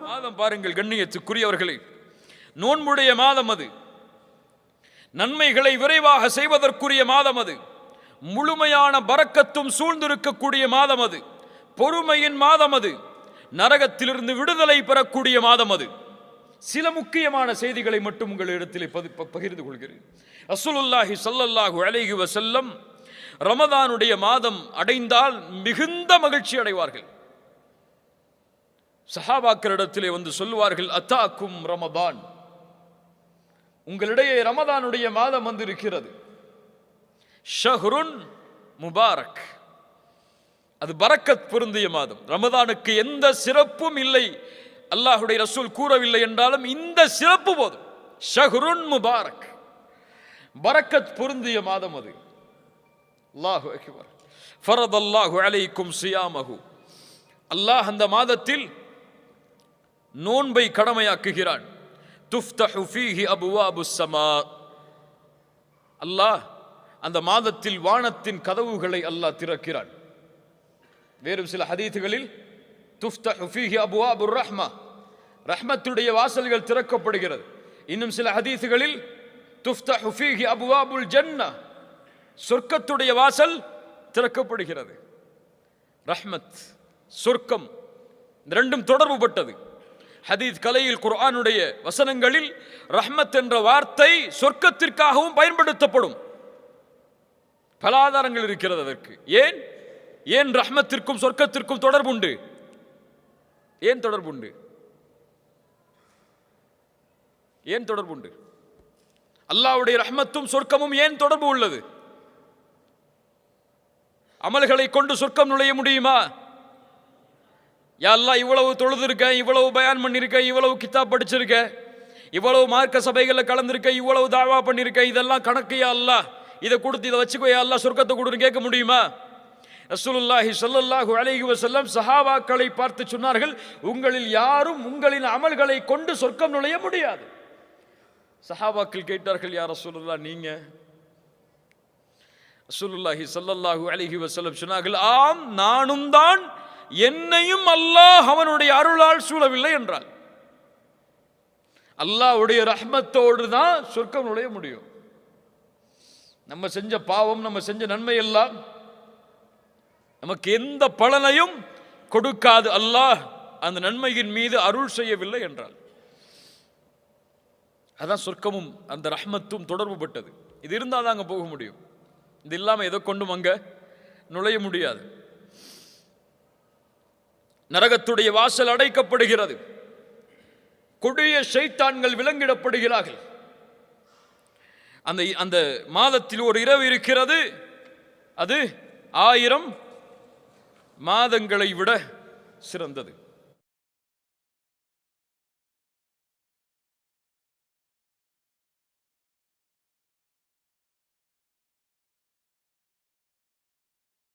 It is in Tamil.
மாதம் பாருங்கள் கண்ணியத்துக்குரியவர்களே. நோன்புடைய மாதம் அது. நன்மைகளை விரைவாக செய்வதற்குரிய மாதம் அது. முழுமையான பறக்கத்தும் சூழ்ந்திருக்கக்கூடிய மாதம் அது. பொறுமையின் மாதம் அது. நரகத்திலிருந்து விடுதலை பெறக்கூடிய மாதம் அது. சில முக்கியமான செய்திகளை மட்டும் உங்கள் இடத்தில் பகிர்ந்து கொள்கிறேன். அசுலுல்லாஹி சல்லல்லாஹு அலைஹி வசல்லம் ரமதானுடைய மாதம் அடைந்தால் மிகுந்த மகிழ்ச்சி அடைவார்கள். சஹாபாக்கரிடத்திலே வந்து சொல்லுவார்கள் அத்தாக்கும் ரமதான். உங்களிடையே ரமதானுடைய மாதம் வந்து இருக்கிறது ஷஹ்ருன் முபாரக். அது பரக்கத் பொருந்திய மாதம். ரமதானுக்கு எந்த சிறப்பும் இல்லை. அல்லாஹுடைய ரசூல் கூறவில்லை என்றாலும் இந்த சிறப்பு போதும். ஷஹ்ருன் முபாரக். பரக்கத் பொருந்திய மாதம் அது. அல்லாஹு அக்பர். ஃபரத் அல்லாஹு அலைக்கும் சியாமஹு. அல்லாஹ் அந்த மாதத்தில் நோன்பை கடமையாக்குகிறான். துஃப்தஹு ஃபீஹி அபுவாபு சமா அல்லாஹ் அந்த மாதத்தில் வானத்தின் கதவுகளை அல்லாஹ் திறக்கிறான். வேறு சில ஹதீத்துகளில் துஃப்தஹு ஃபீஹி அபுவாபுர் ரஹ்மா. ரஹ்மத்துடைய வாசல்கள் திறக்கப்படுகிறது. இன்னும் சில ஹதீத்துகளில் துஃப்தஹு ஃபீஹி அபுவாபுல் ஜன்னா. சொர்க்கத்துடைய வாசல் திறக்கப்படுகிறது. ரஹ்மத் சொர்க்கம் இந்த ரெண்டும் தொடர்புபட்டது. ஹதீத் கலையில் குர்ஆனுடைய வசனங்களில் ரஹ்மத் என்ற வார்த்தை சொர்க்கத்திற்காகவும் பயன்படுத்தப்படும். பல ஆதாரங்கள் இருக்கிறது அதற்கு. ஏன்? ஏன் ரஹ்மத்திற்கும் சொர்க்கத்திற்கும் தொடர்புண்டு? ஏன் தொடர்புண்டு? ஏன் தொடர்புண்டு? அல்லாவுடைய ரஹ்மத்தும் சொர்க்கமும் ஏன் தொடர்பு உள்ளது? அமல்களை கொண்டு சொர்க்கம் நுழைய முடியுமா? யாரெல்லாம் இவ்வளவு தொழுதுருக்கேன் இவ்வளவு பயான் பண்ணியிருக்கேன் இவ்வளவு கித்தாப் படிச்சிருக்கேன் இவ்வளவு மார்க்க சபைகளில் கலந்துருக்கேன் இவ்வளவு தாவா பண்ணியிருக்கேன் இதெல்லாம் கணக்கு யா அல்லாஹ். இதை கொடுத்து இதை வச்சுக்கோ யா அல்லா சொர்க்கத்தை கொடுன்னு கேட்க முடியுமா? ரசூலுல்லாஹி சல்லல்லாஹு அலைஹி வசல்லம் சஹாபாக்களை பார்த்து சொன்னார்கள் உங்களில் யாரும் உங்களின் அமல்களை கொண்டு சொர்க்கம் நுழைய முடியாது. சஹாபாக்கள் கேட்டார்கள் யார் ரசூலுல்லா நீங்க? ரசூலுல்லாஹி சல்லல்லாஹு அலைஹி வசல்லம் சொன்னார்கள் ஆம் நானும் தான் என்னையும் அல்லாஹ் அவனுடைய அருளால் சூழவில்லை என்றார். அல்லாஹ்வுடைய ரஹ்மத்தோடு தான் சொர்க்கம் நுழைய முடியும். நம்ம செஞ்ச பாவம் நம்ம செஞ்ச நன்மை எல்லாம் நமக்கு எந்த பலனையும் கொடுக்காது அல்லாஹ். அந்த நன்மையின் மீது அருள் செய்யவில்லை என்றால். அதான் சொர்க்கமும் அந்த ரஹ்மத்தும் தொடர்புபட்டது. இது இருந்தால் தான் அங்கே போக முடியும். இது இல்லாமல் எதை கொண்டும் அங்கே நுழைய முடியாது. நரகத்துடைய வாசல் அடைக்கப்படுகிறது. கொடிய சைத்தான்கள் விலங்கிடப்படுகிறார்கள். அந்த அந்த மாதத்தில் ஒரு இரவு இருக்கிறது. அது ஆயிரம் மாதங்களை விட சிறந்தது.